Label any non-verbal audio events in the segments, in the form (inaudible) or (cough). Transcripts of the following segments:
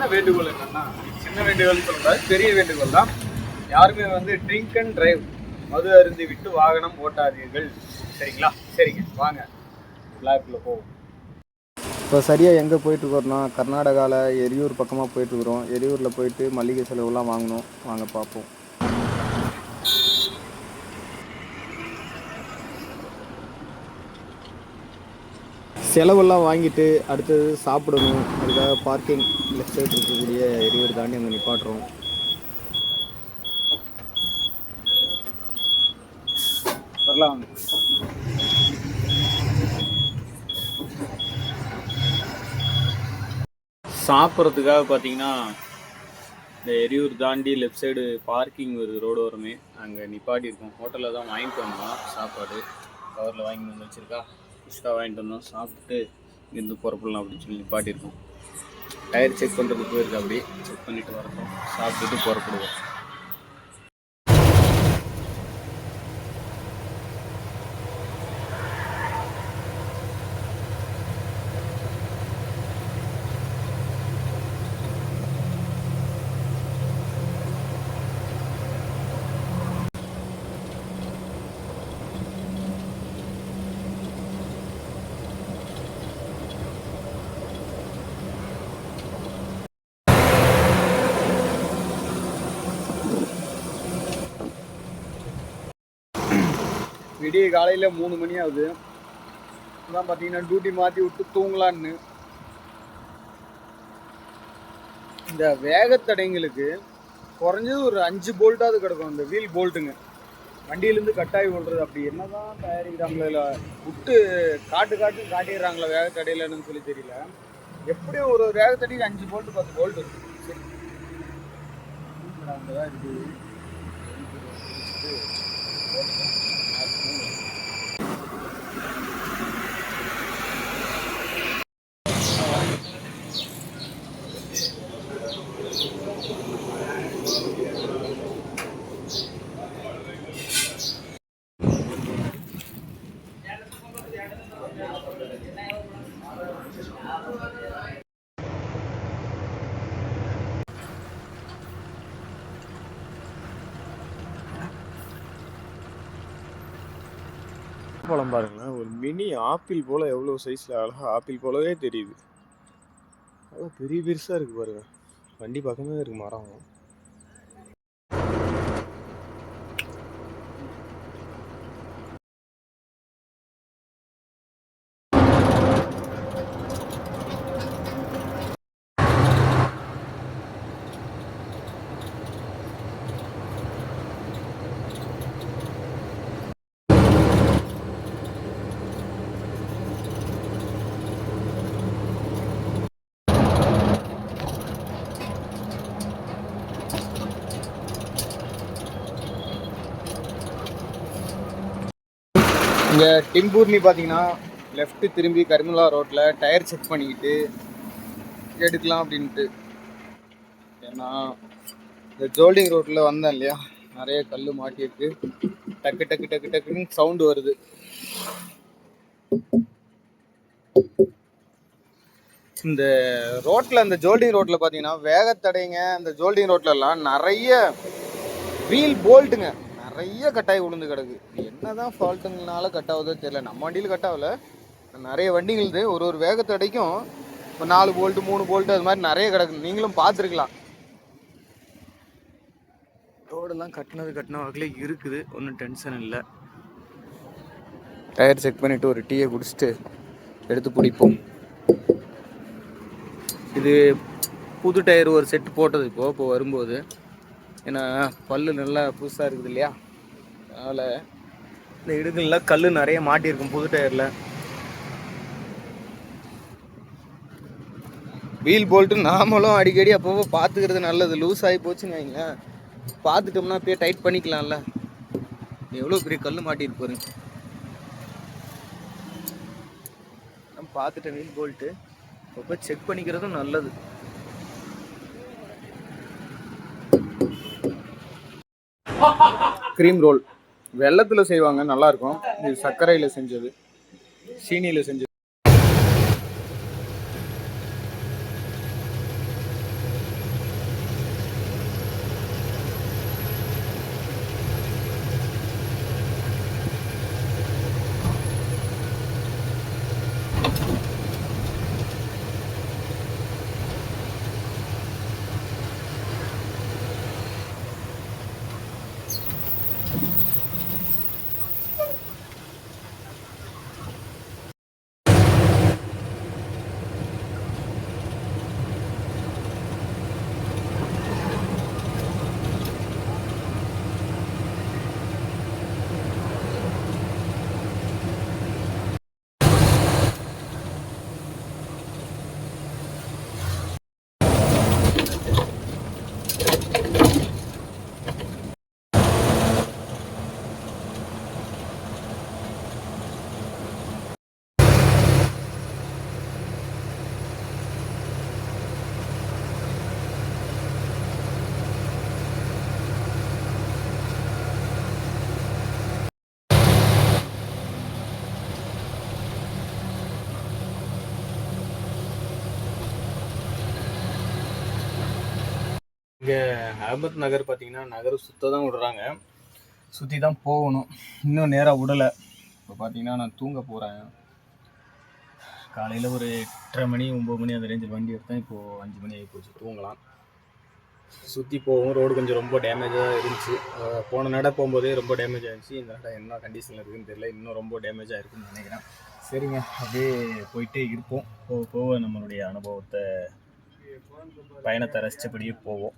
சின்ன வேண்டுகோள் என்னன்னா சின்ன வேண்டுகோள் சொல்லக்கூடாது பெரிய வேண்டுகோள் தான். யாருமே வந்து ட்ரிங்க் அண்ட் டிரைவ் மது அருந்தி விட்டு வாகனம் ஓட்டாதீர்கள். சரிங்களா? சரிங்க வாங்க. லேப்பில் போவோம். இப்போ சரியாக எங்கே போயிட்டுருக்கோம்னா கர்நாடகாவில் எரியூர் பக்கமாக போயிட்டுருக்குறோம் எரியூரில் போயிட்டு மளிகை செலவுலாம் வாங்கணும். வாங்க பார்ப்போம். செலவெல்லாம் வாங்கிட்டு அடுத்தது சாப்பிடணும். அதுக்காக பார்க்கிங் லெஃப்ட் சைடு இருக்கக்கூடிய எரியூர் தாண்டி அங்கே நிப்பாட்டுறோம். வரலாம். சாப்பிட்றதுக்காக பார்த்தீங்கன்னா இந்த எரியூர் தாண்டி லெஃப்ட் சைடு பார்க்கிங் வருது ரோடு ஓரமே. அங்கே நிப்பாட்டி இருக்கோம் ஹோட்டலில் தான் வாங்கிட்டு வந்தோம் சாப்பாடு. கவரில் வாங்கி வந்து வச்சுருக்கா. எக்ஸ்ட்ரா வாங்கிட்டு வந்தோம். சாப்பிட்டு இங்கேருந்து புறப்படலாம் அப்படின்னு சொல்லி நிப்பாட்டி டயர் செக் பண்ணுறதுக்கு போயிருக்கு அப்படி செக் பண்ணிட்டு வரப்போம் சாப்பிட்டுட்டு புறப்படுவோம். விடிய காலையில் மூணு மணி ஆகுது. தான் பார்த்தீங்கன்னா டியூட்டி மாற்றி விட்டு தூங்கலான்னு. இந்த வேகத்தடைங்களுக்கு குறைஞ்சது ஒரு அஞ்சு போல்ட்டாவது கிடக்கும். இந்த வீல் போல்ட்டுங்க வண்டியிலேருந்து கட்டாகி விடுறது அப்படி என்னதான் தயாரிக்கிறாங்களோ இல்லை விட்டு காட்டு காட்டு காட்டிடுறாங்களா வேகத்தடையிலன்னு சொல்லி தெரியல. எப்படியும் ஒரு வேகத்தடிக்கு அஞ்சு போல்ட்டு பத்து போல்ட் இருக்கு. அங்கே தான் இருக்குது. பழம் பாருங்களேன். ஒரு மினி ஆப்பிள் போல் எவ்வளோ சைஸில் அழகாக ஆப்பிள் போலவே தெரியுது. அவ்வளோ பெரிய பெருசாக இருக்குது பாருங்கள் வண்டி பக்கமே இருக்கு மரம். இங்கே டிம்பூர்னி பார்த்தீங்கன்னா லெஃப்ட்டு திரும்பி கருமலா ரோட்டில் டயர் செக் பண்ணிக்கிட்டு எடுக்கலாம் அப்படின்ட்டு. ஏன்னா இந்த ஜோல்டிங் ரோட்டில் வந்தேன் இல்லையா? நிறைய கல் மாட்டியிருக்கு. டக்கு டக்கு டக்கு டக்குன்னு சவுண்டு வருது. இந்த ரோட்டில் இந்த ஜோல்டிங் ரோட்டில் பார்த்தீங்கன்னா வேகத்தடைங்க இந்த ஜோல்டிங் ரோட்லலாம் நிறைய வீல் போல்ட்டுங்க நிறைய கட்டாயி விழுந்து கிடக்கு. இது என்னதான் ஃபால்ட்டுங்கனால கட் ஆகுதோ தெரியல. நம்ம வண்டியில் கட் ஆகல. நிறைய வண்டிங்களுது ஒரு ஒரு வேகத்தடைக்கும் ஒரு நாலு போல்ட்டு மூணு போல்ட்டு அது மாதிரி நிறைய கிடக்கு. நீங்களும் பார்த்துருக்கலாம். ரோடெல்லாம் கட்டினது கட்டின வகையில் இருக்குது. ஒன்றும் டென்ஷன் இல்லை. டயர் செக் பண்ணிவிட்டு ஒரு டீயை குடிச்சிட்டு எடுத்து பிடிப்போம் இது புது டயர் ஒரு செட்டு போட்டது இப்போ. இப்போ வரும்போது. ஏன்னா பல்லு நல்லா புதுசாக இருக்குது இல்லையா? அதனால் இந்த இடுக்கெல்லாம் கல் நிறைய மாட்டியிருக்கும் புது டயரில். வீல் போல்ட்டு நாமளும் அடிக்கடி அப்பப்போ பார்த்துக்கிறது நல்லது. லூஸ் ஆகி போச்சுன்னு வைங்களேன். பார்த்துட்டோம்னா அப்படியே டைட் பண்ணிக்கலாம்ல. எவ்வளோ பெரிய கல் மாட்டிருக்கு பாருங்க. பார்த்துட்டேன் வீல் போல்ட்டு அப்பப்போ செக் பண்ணிக்கிறதும் நல்லது. க்ரீம் ரோல் வெள்ளத்தில் செய்வாங்க நல்லாயிருக்கும் இது சர்க்கரையில் செஞ்சது சீனியில் செஞ்சது. இங்கே அகமத் நகர் பார்த்தீங்கன்னா நகர் சுத்த தான் விடுறாங்க. சுற்றி தான் போகணும். இன்னும் நேராக விடலை. இப்போ பார்த்தீங்கன்னா நான் தூங்க போகிறேன் காலையில் ஒரு எட்டரை மணி ஒம்பது மணி அந்த ரேஞ்சில் வண்டி எடுத்தேன். இப்போது அஞ்சு மணி ஆகி போச்சு. தூங்கலாம். சுற்றி போகும் ரோடு கொஞ்சம் ரொம்ப டேமேஜாக இருந்துச்சு. போன நட போகும்போதே ரொம்ப டேமேஜ் ஆகிருந்துச்சு இந்த நட என்ன கண்டிஷனில் இருக்குன்னு தெரியல. இன்னும் ரொம்ப டேமேஜ் ஆகிருக்குன்னு நினைக்கிறேன். சரிங்க. அப்படியே போயிட்டே இருப்போம். போக போக நம்மளுடைய அனுபவத்தை பயணத்தை ரசித்தபடியே போவோம்.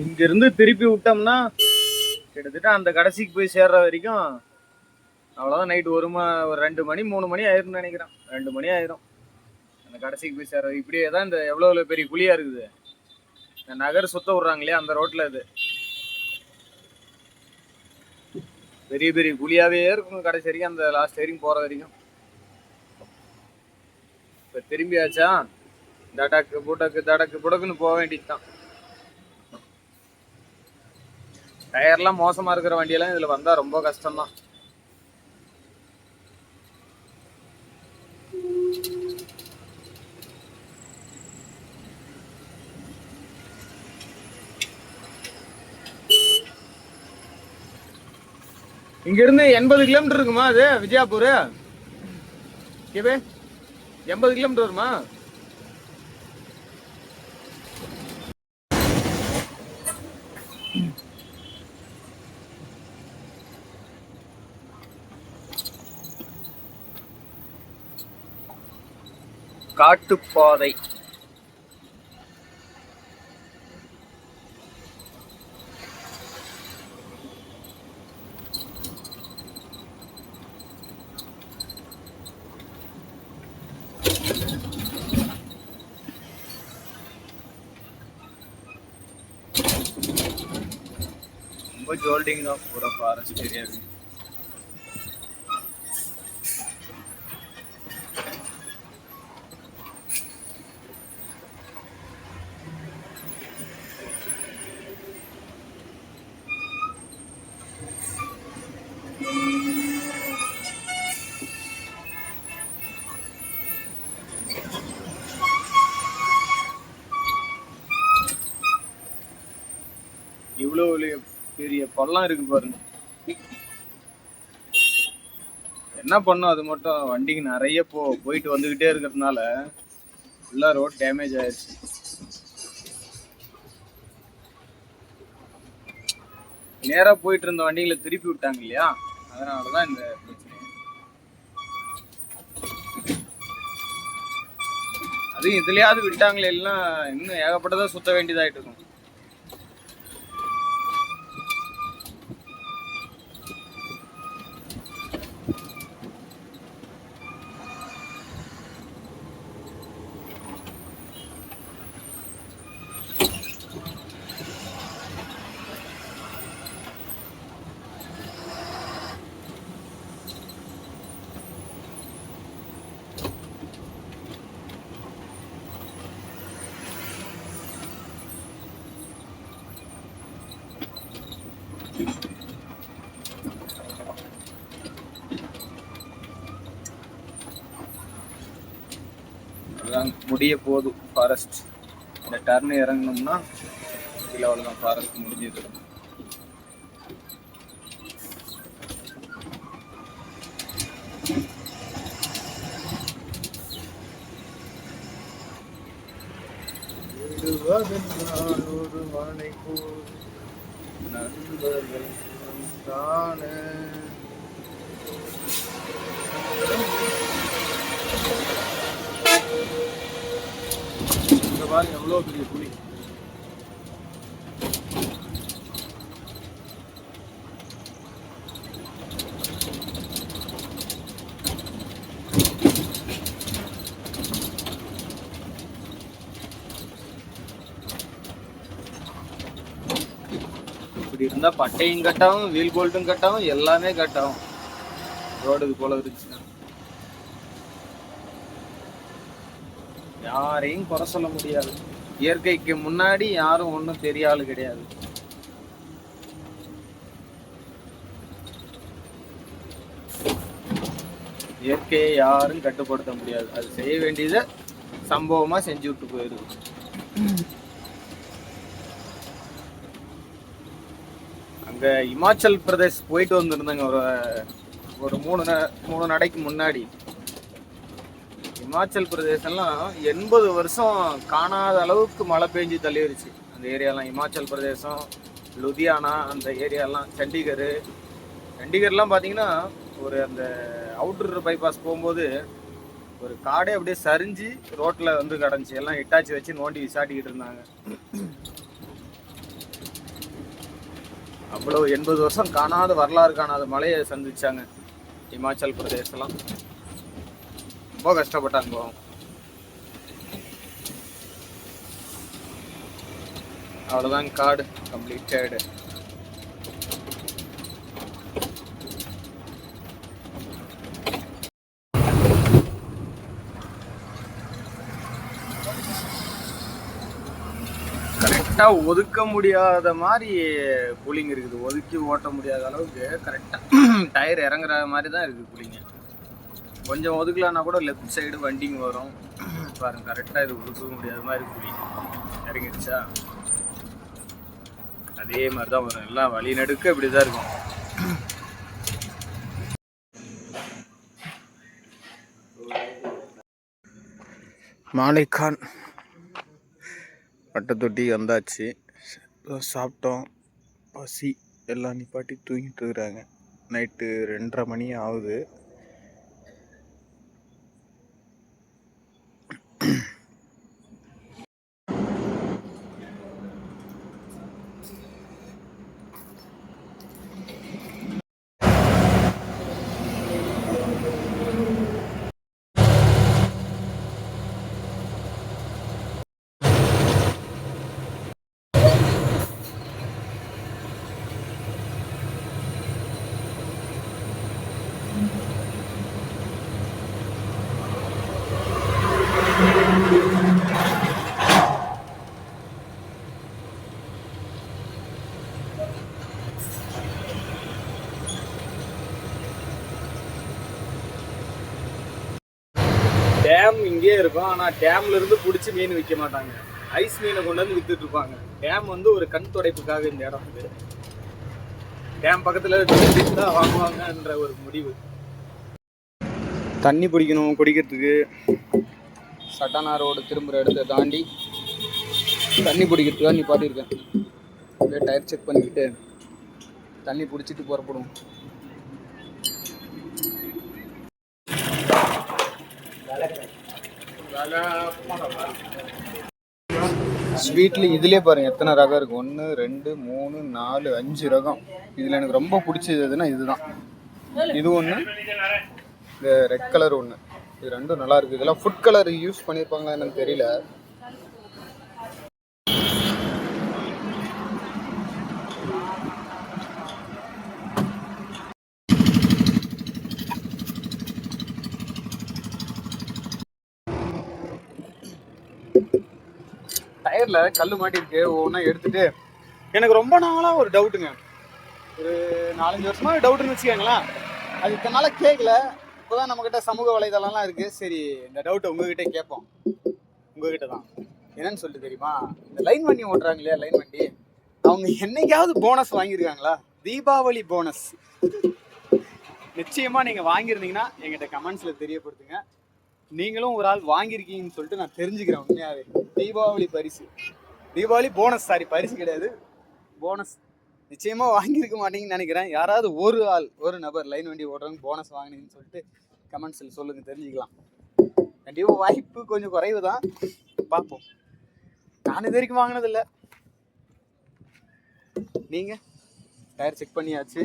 இங்கிருந்து திருப்பி விட்டோம்னா கிட்டத்தட்ட அந்த கடைசிக்கு போய் சேர்ற வரைக்கும் அவ்வளோதான் நைட் ஒரு ம ஒரு ரெண்டு மணி மூணு மணி ஆயிரும்னு நினைக்கிறேன். ரெண்டு மணி ஆயிரும். அந்த கடைசிக்கு போய் சேர்ற இப்படியே தான் இந்த எவ்வளோ எவ்வளோ பெரிய குழியாக இருக்குது. இந்த நகர் சுத்த விட்றாங்க இல்லையா அந்த ரோட்டில் இது பெரிய பெரிய குழியாவே இருக்கும். கடைசி வரைக்கும் அந்த லாஸ்ட் வரைக்கும் போகிற வரைக்கும். இப்போ திரும்பியாச்சா தடக்கு புடக்கு தடக்கு புடக்குன்னு போக வேண்டியது தான் டயர்லாம் மோசமா இருக்கிற வண்டியெல்லாம் இதில் வந்தா ரொம்ப கஷ்டம்தான். இங்க இருந்து எண்பது கிலோமீட்டர் இருக்குமா அது? விஜயாப்பூர் எண்பது கிலோமீட்டர் வருமா? காட்டுப்பாதை. ரொம்ப ஜோல்டிங் தான் பூரா ஃபாரஸ்ட் ஏரியாவே பள்ளம் இருக்கு பாருங்க. என்ன பண்ணும் அது மட்டும்? வண்டிக்கு நிறைய போ போயிட்டு வந்துகிட்டே இருக்கிறதுனால ஃபுல்லா ரோட் டேமேஜ் ஆயிடுச்சு நேராக போயிட்டு இருந்த வண்டிகளை திருப்பி விட்டாங்க இல்லையா? அதனால தான் இந்த பிரச்சனை. அதுவும் இதுலயாவது விட்டாங்களே எல்லாம் இன்னும் ஏகப்பட்டதா சுத்த வேண்டியதாயிட்டு இருக்கும். அப்படியே போதும் ஃபாரஸ்ட் இந்த டர்ன் இறங்கினோம்னா கீழே அவ்வளோதான் ஃபாரஸ்ட் முடிஞ்சது. ஒரு மனை நண்பர்கள் தானே. இந்த பாருங்க எவ்வளோ பெரிய புளி இப்படி இருந்தா பட்டையும் கட்டாகும் வீல் போல்ட்டும் கட்டாகும் எல்லாமே கட்டாகும் ரோடு இது போல இருந்துச்சுன்னா. யாரையும் குறை சொல்ல முடியாது. இயற்கைக்கு முன்னாடி யாரும் ஒன்றும் தெரியாது கிடையாது. இயற்கையை யாரும் கட்டுப்படுத்த முடியாது. அது செய்ய வேண்டியதை சம்பவமா செஞ்சு விட்டு போயிடுது. அங்க இமாச்சல் பிரதேஷ் போயிட்டு வந்திருந்தாங்க. ஒரு ஒரு மூணு மூணு நடைக்கு முன்னாடி. இமாச்சல் பிரதேசம்லாம் எண்பது வருஷம் காணாத அளவுக்கு மழை பெஞ்சு தள்ளிடுச்சு அந்த ஏரியாலாம் இமாச்சல் பிரதேசம் லுதியானா அந்த ஏரியாலாம் சண்டிகர். சண்டிகர்லாம் பார்த்தீங்கன்னா ஒரு அந்த அவுட்டர் பைபாஸ் போகும்போது ஒரு காடே அப்படியே சரிஞ்சு ரோட்டில் வந்து கிடந்துச்சு. எல்லாம் இட்டாச்சி வச்சு நோண்டி விசாட்டிக்கிட்டு இருந்தாங்க. அவ்வளோ எண்பது வருஷம் காணாத வரலாறு காணாத மழையை சந்திச்சாங்க இமாச்சல் பிரதேசலாம் ரொம்ப கஷ்டப்பட்டாங்க அவ்வளோதான் காடு கம்ப்ளீட்டடு கரெக்டாக ஒதுக்க முடியாத மாதிரி கூலிங் இருக்குது. ஒதுக்கி ஓட்ட முடியாத அளவுக்கு கரெக்டாக டயர் (clears throat) இறங்குற மாதிரி தான் இருக்குது கூலிங்க கொஞ்சம் ஒதுக்கலான்னா கூட லெஃப்ட் சைடு வண்டிங்க வரும். பாருங்க கரெக்டாக இது ஒதுக்க முடியாத. மாதிரி குழி இறங்கிடுச்சா? அதே மாதிரி தான் வரும். எல்லாம் வழி நடுக்க இப்படி தான் இருக்கும். மாலைக்கான் வட்டத்தொட்டி வந்தாச்சு. சாப்பிட்டோம். பசி எல்லாம் நிப்பாட்டி தூங்கிட்டு இருக்கிறாங்க. நைட்டு ரெண்டரை மணி ஆகுது. டேம் இங்கேயே இருக்கும் ஆனால் டேம்ல இருந்து பிடிச்சி மீன் விற்க மாட்டாங்க. ஐஸ் மீனை கொண்டு வந்து வித்துட்டு இருப்பாங்க. டேம் வந்து ஒரு கண் துடைப்புக்காக இந்த இடம் இது. டேம் பக்கத்தில் தான் வாங்குவாங்கன்ற ஒரு முடிவு. தண்ணி பிடிக்கணும் குடிக்கிறதுக்கு. சட்டானா ரோடு திரும்புகிற இடத்த தாண்டி தண்ணி பிடிக்கிறதுக்காக நிப்பாட்டியிருக்கேன் அப்படியே டயர் செக் பண்ணிக்கிட்டு தண்ணி பிடிச்சிட்டு புறப்படுவோம் ஸ்வீட்டில் இதுலேயே பாருங்கள் எத்தனை ரகம் இருக்கு? ஒன்று ரெண்டு மூணு நாலு அஞ்சு ரகம். இதில் எனக்கு ரொம்ப பிடிச்சது எதுனா இதுதான். இது ஒன்று இந்த ரெட் கலர் ஒன்று இது ரெண்டும் நல்லா இருக்கு. இதெல்லாம் ஃபுட் கலர் யூஸ் பண்ணியிருப்பாங்களா என்னன்னு தெரியல. டயர்ல கல் மாட்டிருக்கு. ஒவ்வொன்றா எடுத்துட்டு எனக்கு ரொம்ப நாளாக ஒரு டவுட்டுங்க ஒரு நாலஞ்சு வருஷமா டவுட்டுன்னு வச்சுக்கோங்களேன். அது இத்தனை நாளாக கேட்கல இப்போதான் நம்மக்கிட்ட சமூக வலைதளம்லாம் இருக்கு. சரி இந்த டவுட்டை உங்ககிட்ட கேட்போம். உங்ககிட்ட தான். என்னன்னு சொல்லிட்டு தெரியுமா? இந்த லைன் வண்டி ஓட்டுறாங்க இல்லையா லைன் வண்டி? அவங்க என்னைக்காவது போனஸ் வாங்கியிருக்காங்களா? தீபாவளி போனஸ் நிச்சயமா நீங்க வாங்கியிருந்தீங்கன்னா எங்கிட்ட கமெண்ட்ஸ்ல தெரியப்படுத்துங்க. நீங்களும் ஒரு ஆள் வாங்கியிருக்கீங்கன்னு சொல்லிட்டு நான் தெரிஞ்சுக்கிறேன் உண்மையாவே. தீபாவளி பரிசு. தீபாவளி போனஸ் சாரி பரிசு கிடையாது. போனஸ் நிச்சயமாக வாங்கியிருக்க மாட்டீங்கன்னு நினைக்கிறேன். யாராவது ஒரு ஆள் ஒரு நபர் லைன் வண்டி ஓடுறவங்க போனஸ் வாங்கினீங்கன்னு சொல்லிட்டு கமெண்ட்ஸில் சொல்லுங்கள் தெரிஞ்சுக்கலாம். கண்டிப்பாக வாய்ப்பு கொஞ்சம் குறைவு தான் பார்ப்போம். நான் இது வரைக்கும் வாங்கினதில்லை. நீங்கள் டயர் செக் பண்ணியாச்சு.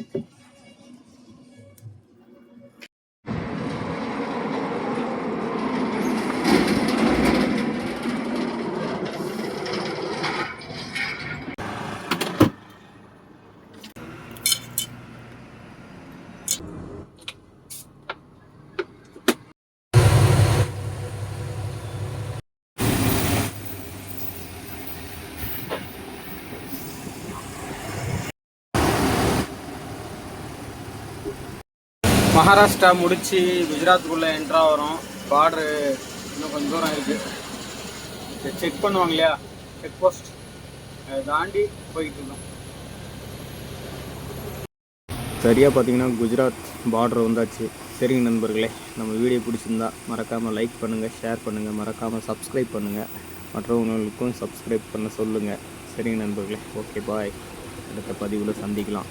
மகாராஷ்டிரா முடிச்சு குஜராத்துக்குள்ளே என்ட்ரா வரும். பார்டரு இன்னும் கொஞ்சம் தூரம் இருக்குது செக் பண்ணுவாங்க இல்லையா? செக் போஸ்ட் அதை தாண்டி போய்கிட்டு இருக்கோம். சரியாக பார்த்தீங்கன்னா குஜராத் பார்டர் வந்தாச்சு. சரிங்க நண்பர்களே நம்ம வீடியோ பிடிச்சிருந்தா மறக்காமல் லைக் பண்ணுங்கள் ஷேர் பண்ணுங்கள் மறக்காமல் சப்ஸ்கிரைப் பண்ணுங்கள் மற்றவங்களுக்கும் சப்ஸ்கிரைப் பண்ண சொல்லுங்கள் சரிங்க நண்பர்களே ஓகே பாய் அடுத்த பதிவில் சந்திக்கலாம்.